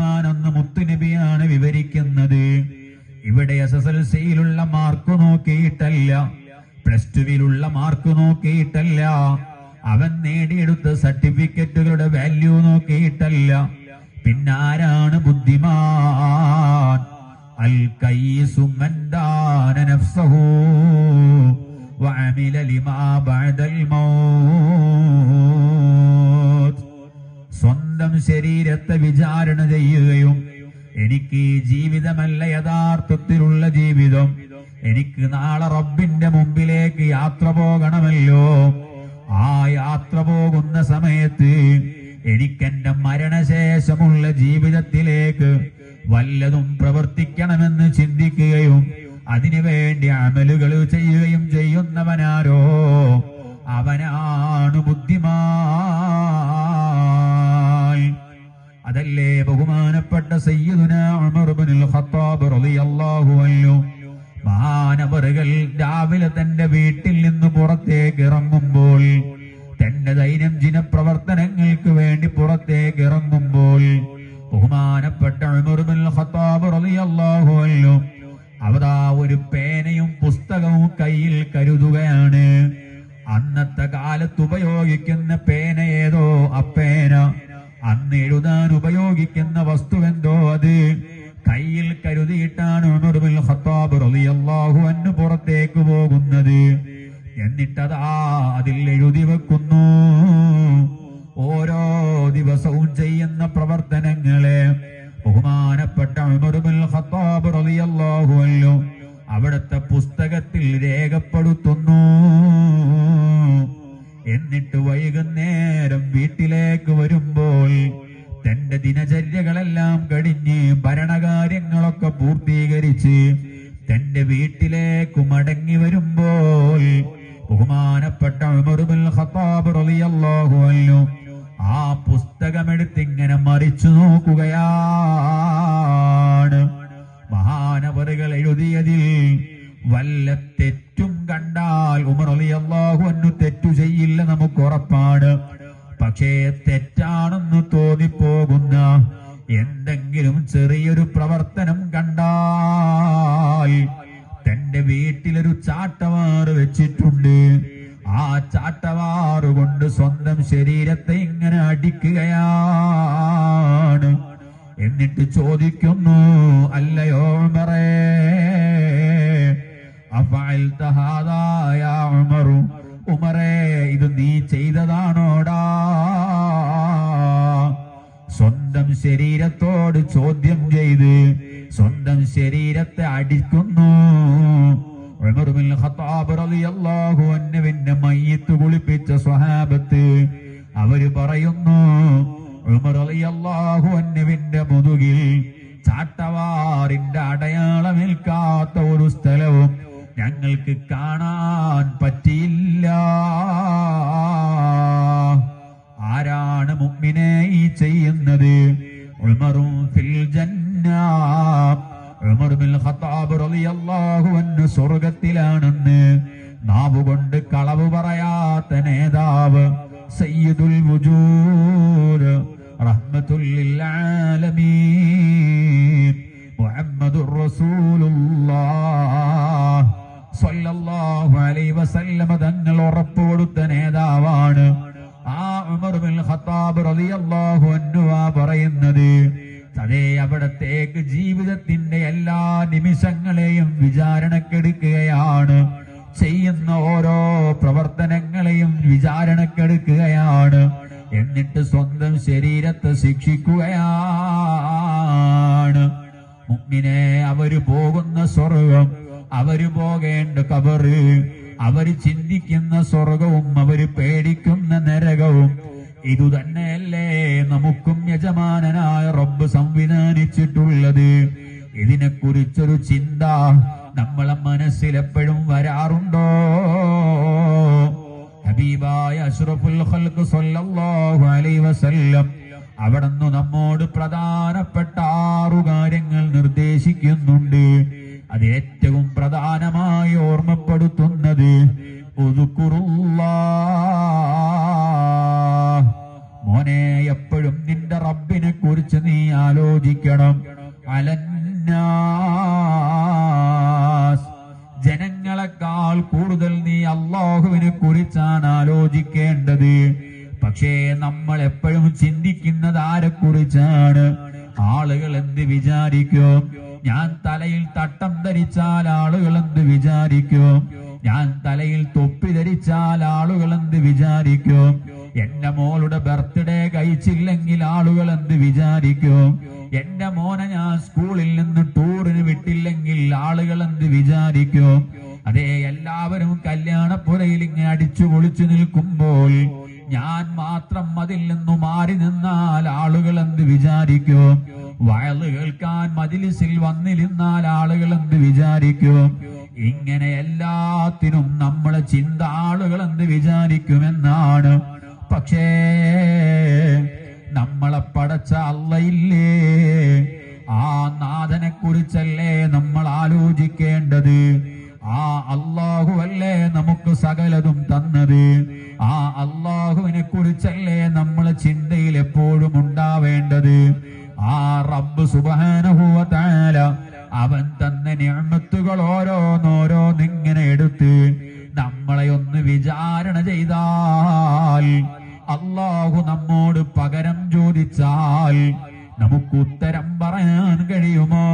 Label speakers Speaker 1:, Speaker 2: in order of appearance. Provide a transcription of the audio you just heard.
Speaker 1: ഈമാൻ അന്ന് മുത്തുനബിയാണ് വിവരിക്കുന്നത്. ഇവിടെ എസ് എസ് എൽ സിയിലുള്ള മാർക്ക് നോക്കിയിട്ടല്ല. പ്ലസ് ടുവിലുള്ള മാർക്ക് നോക്കിയിട്ടല്ല. അവൻ നേടിയെടുത്ത സർട്ടിഫിക്കറ്റുകളുടെ വാല്യൂ നോക്കിയിട്ടല്ല. പിന്നാരാണ് ബുദ്ധിമാൻ? അൽ കയ്യിസു ശരീരത്തെ വിചാരണ ചെയ്യുകയും എനിക്ക് ജീവിതമല്ല യഥാർത്ഥത്തിലുള്ള ജീവിതം. എനിക്ക് നാളെ റബ്ബിന്റെ മുമ്പിലേക്ക് യാത്ര പോകണമല്ലോ. ആ യാത്ര പോകുന്ന സമയത്ത് എനിക്കെന്റെ മരണശേഷമുള്ള ജീവിതത്തിലേക്ക് വല്ലതും പ്രവർത്തിക്കണമെന്ന് ചിന്തിക്കുകയും അതിനുവേണ്ടി അമലുകൾ ചെയ്യുകയും ചെയ്യുന്നവനാരോ? ഉമർ ഖത്താബ് റളിയല്ലാഹു അൻഹു മാനവറുകൾ രാവിലെ തന്റെ വീട്ടിൽ നിന്ന് പുറത്തേക്ക് ഇറങ്ങുമ്പോൾ തന്റെ ദൈനംദിന പ്രവർത്തനങ്ങൾക്ക് വേണ്ടി പുറത്തേക്ക് ഇറങ്ങുമ്പോൾ ബഹുമാനപ്പെട്ട അവതാ ഒരു പേനയും പുസ്തകവും കയ്യിൽ കരുതുകയാണ്. അന്നത്തെ കാലത്ത് ഉപയോഗിക്കുന്ന പേന ഏതോ? അപ്പേന അന്ന് എഴുതാൻ ഉപയോഗിക്കുന്ന വസ്തുവെന്തോ അതിൽ എഴുതി വെക്കുന്നു ഓരോ ദിവസവും ചെയ്യുന്ന പ്രവർത്തനങ്ങളെ ബഹുമാനപ്പെട്ട ഖത്താബ് റളിയല്ലാഹു അവിടുത്തെ പുസ്തകത്തിൽ രേഖപ്പെടുത്തുന്നു. എന്നിട്ട് വൈകുന്നേരം വീട്ടിലേക്ക് വരുമ്പോൾ തന്റെ ദിനചര്യകളെല്ലാം കഴിഞ്ഞ് ഭരണകാര്യങ്ങളൊക്കെ പൂർത്തീകരിച്ച് തന്റെ വീട്ടിലേക്ക് മടങ്ങി വരുമ്പോൾ ബഹുമാനപ്പെട്ട ഖത്താബ് റളിയല്ലാഹു അൻഹു ആ പുസ്തകമെടുത്ത് ഇങ്ങനെ മറിച്ചു നോക്കുകയാണ്. മഹാനവറുകൾ എഴുതിയതിൽ വല്ല തെറ്റും കണ്ടാൽ ഉമർ അലിയല്ലാഹു അന്നു തെറ്റു ചെയ്യില്ല നമുക്ക് ഉറപ്പാണ്. പക്ഷേ തെറ്റാണെന്ന് തോന്നിപ്പോകുന്ന സ്വന്തം ശരീരത്തെ ഇങ്ങനെ അടിക്കുകയാണ്. എന്നിട്ട് ചോദിക്കുന്നു അല്ലയോ ഉമറേ ഉമറു? ഇത് നീ ചെയ്തതാണോടാ? സ്വന്തം ശരീരത്തോട് ചോദ്യം ചെയ്ത് സ്വന്തം ശരീരത്തെ അടിക്കുന്നു. ഉമർ ബിൻ ഖത്താബ് റളിയല്ലാഹു അൻഹുവിന്റെ മയ്യത്ത് കുളിപ്പിച്ച സ്വഹാബത്ത് ഉമർ റളിയല്ലാഹു അൻഹുവിന്റെ മുതുകിൽ ചാട്ടവാറിന്റെ അടയാളമേൽക്കാത്ത ഒരു സ്ഥലവും ഞങ്ങൾക്ക് കാണാൻ പറ്റിയില്ല. ആരാണ് മുമ്മിനെ ഈ ചെയ്യുന്നത്? ഉമറും ഫിൽ ജന്ന. ഉമർ ബിൻ ഖത്താബ് റളിയല്ലാഹു അൻഹു സ്വർഗത്തിലാണെന്ന് നാവുകൊണ്ട് കളവ് പറയാത്ത നേതാവ് സയ്യിദുൽ വജൂദ് റഹ്മത്തുൽ محمد ആലമീൻ الله صلى സ്വല്ലല്ലാഹു അലൈഹി വസല്ലമ തങ്ങൾ ഉറപ്പ് കൊടുത്ത നേതാവാണ് ആ ഉമർ ബിൻ ഖത്താബ് റളിയല്ലാഹു അൻഹു പറയുന്നത്. അതേ അവിടത്തേക്ക് ജീവിതത്തിന്റെ എല്ലാ നിമിഷങ്ങളെയും വിചാരണക്കെടുക്കുകയാണ്. ചെയ്യുന്ന ഓരോ പ്രവർത്തനങ്ങളെയും വിചാരണക്കെടുക്കുകയാണ്. എന്നിട്ട് സ്വന്തം ശരീരത്തെ ശിക്ഷിക്കുകയാണ്. മുമ്മിനെ അവർ പോകുന്ന സ്വർഗം അവർ പോകേണ്ട കബറ് അവർ ചിന്തിക്കുന്ന സ്വർഗവും അവർ പേടിക്കുന്ന നരകവും ഇതു തന്നെയല്ലേ നമുക്കും യജമാനനായ റബ്ബ് സംവിധാനിച്ചിട്ടുള്ളത്. ഇതിനെക്കുറിച്ചൊരു ചിന്ത നമ്മളെ മനസ്സിലെപ്പോഴും വരാറുണ്ടോ? ഹബീബായ അഷ്റഫുൽ ഖൽഖ് സല്ലല്ലാഹു അലൈഹി വസല്ലം അവിടുന്ന് നമ്മോട് പ്രധാനപ്പെട്ട ആറു കാര്യങ്ങൾ നിർദ്ദേശിക്കുന്നുണ്ട്. അത് ഏറ്റവും പ്രധാനമായി ഓർമ്മപ്പെടുത്തുന്നത് മോനെ എപ്പോഴും നിന്റെ റബ്ബിനെ കുറിച്ച് നീ ആലോചിക്കണം. അലന്നാസ് കുറിച്ചാണ് ആലോചിക്കേണ്ടത്. പക്ഷേ നമ്മൾ എപ്പോഴും ചിന്തിക്കുന്നത് ആരെക്കുറിച്ചാണ്? ആളുകൾ എന്ത് വിചാരിക്കും? ഞാൻ തലയിൽ തട്ടം ധരിച്ചാൽ ആളുകൾ എന്ത് വിചാരിക്കും? ഞാൻ തലയിൽ തൊപ്പി ധരിച്ചാൽ ആളുകൾ എന്ത് വിചാരിക്കും? എന്റെ മോളുടെ ബർത്ത്ഡേ കഴിച്ചില്ലെങ്കിൽ ആളുകൾ എന്ത് വിചാരിക്കും? എന്റെ മോനെ ഞാൻ സ്കൂളിൽ നിന്ന് ടൂറിന് വിട്ടില്ലെങ്കിൽ ആളുകൾ എന്ത് വിചാരിക്കും? അതെ എല്ലാവരും കല്യാണപ്പുരയിൽ ഇങ്ങനെ അടിച്ചു പൊളിച്ചു നിൽക്കുമ്പോൾ ഞാൻ മാത്രം അതിൽ നിന്നു മാറി നിന്നാൽ ആളുകൾ എന്ത് വിചാരിക്കും? വയൽ കേൾക്കാൻ മജിലിസിൽ വന്നിരുന്നാൽ ആളുകൾ എന്ത് വിചാരിക്കും? ഇങ്ങനെ എല്ലാത്തിനും നമ്മളെ ചിന്ത ആളുകൾ എന്ത് വിചാരിക്കുമെന്നാണ്. പക്ഷേ നമ്മളെ പടച്ച അല്ലയില്ലേ ആ നാഥനെ കുറിച്ചല്ലേ നമ്മൾ ആലോചിക്കേണ്ടത്? ആ അള്ളാഹു അല്ലേ നമുക്ക് സകലതും തന്നത്? ആ അള്ളാഹുവിനെ കുറിച്ചല്ലേ നമ്മളെ ചിന്തയിൽ എപ്പോഴും ഉണ്ടാവേണ്ടത്? ആ റബ്ബ് സുബാനഹുവ താല അവൻ തന്ന ഞാമത്തുകൾ ഓരോന്നോരോന്നിങ്ങനെ എടുത്ത് നമ്മളെ ഒന്ന് വിചാരണ ചെയ്താൽ അള്ളാഹു നമ്മോട് പകരം ചോദിച്ചാൽ നമുക്ക് ഉത്തരം പറയാൻ കഴിയുമോ?